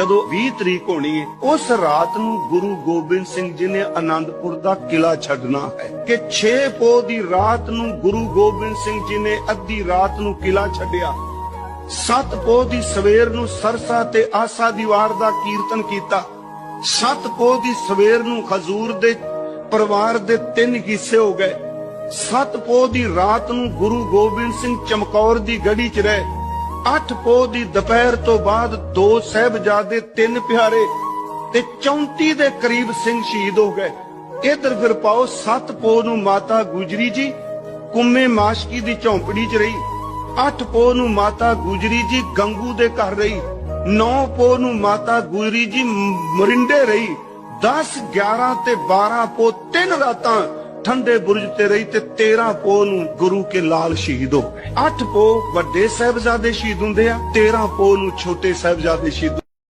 ਜਦੋਂ 20 ਤਰੀਕ ਹੋਣੀ ਹੈ ਉਸ ਰਾਤ ਨੂੰ ਗੁਰੂ ਗੋਬਿੰਦ ਸਿੰਘ ਜੀ ਨੇ ਆਨੰਦਪੁਰ ਦਾ ਕਿਲਾ ਛੱਡਣਾ ਹੈ। ਕਿ 6 ਪੋਹ ਦੀ ਰਾਤ ਨੂੰ ਗੁਰੂ ਗੋਬਿੰਦ ਸਿੰਘ ਜੀ ਨੇ ਅੱਧੀ ਰਾਤ ਨੂੰ ਕਿਲਾ ਛੱਡਿਆ। ਸਤ ਪੋਹ ਦੀ ਸਵੇਰ ਨੂੰ ਸਰਸਾ ਤੇ ਆਸਾ ਦੀਵਾਰ ਦਾ ਕੀਰਤਨ ਕੀਤਾ। ਸਤ ਪੋਹ ਦੀ ਸਵੇਰ ਨੂੰ ਖਜ਼ੂਰ ਦੇ ਪਰਿਵਾਰ ਦੇ ਤਿੰਨ ਹਿੱਸੇ ਹੋ ਗਏ। ਸਤ ਪੋਹ ਦੀ ਰਾਤ ਨੂੰ ਗੁਰੂ ਗੋਬਿੰਦ ਸਿੰਘ ਚਮਕੌਰ ਦੀ ਗੜੀ 'ਚ ਰਹੇ। ਅੱਠ ਪੋਹ ਦੀ ਦੁਪਹਿਰ ਤੋਂ ਬਾਅਦ ਦੋ ਸਹਿਬਜ਼ਾਦੇ, ਤਿੰਨ ਪਿਆਰੇ ਤੇ 34 ਦੇ ਕਰੀਬ ਸਿੰਘ ਸ਼ਹੀਦ ਹੋ ਗਏ। ਇਧਰ ਫਿਰ ਪਾਓ ਸਤ ਪੋਹ ਨੂੰ ਮਾਤਾ ਗੁਜਰੀ ਜੀ, ਕੁੰਮੇ ਮਾਸ਼ਕੀ ਦੀ ਝੌਂਪੜੀ 'ਚ ਰਹੀ। ਅੱਠ ਪੋਹ ਨੂੰ ਮਾਤਾ ਗੁਜਰੀ ਜੀ ਗੰਗੂ ਦੇ ਘਰ ਰਹੀ। ਨੌ ਪੋਹ ਨੂੰ ਮਾਤਾ ਗੁਜਰੀ ਜੀ ਮ- ਮਰਿੰਡੇ ਰਹੀ। 10 11 ਤੇ 12 ਪੋਹ ਤਿੰਨ ਰਾਤਾਂ ਠੰਡੇ ਬੁਰਜ ਤੇ ਰਹੀ ਤੇ 13 ਪੋਹ ਨੂੰ ਗੁਰੂ ਕੇ ਲਾਲ ਸ਼ਹੀਦ ਹੋ ਗਏ। 8 ਪੋਹ ਵੱਡੇ ਸਾਹਿਬਜ਼ਾਦੇ ਸ਼ਹੀਦ ਹੁੰਦੇ ਆ 13 ਪੋਹ ਨੂੰ ਛੋਟੇ ਸਾਹਿਬਜ਼ਾਦੇ ਸ਼ਹੀਦ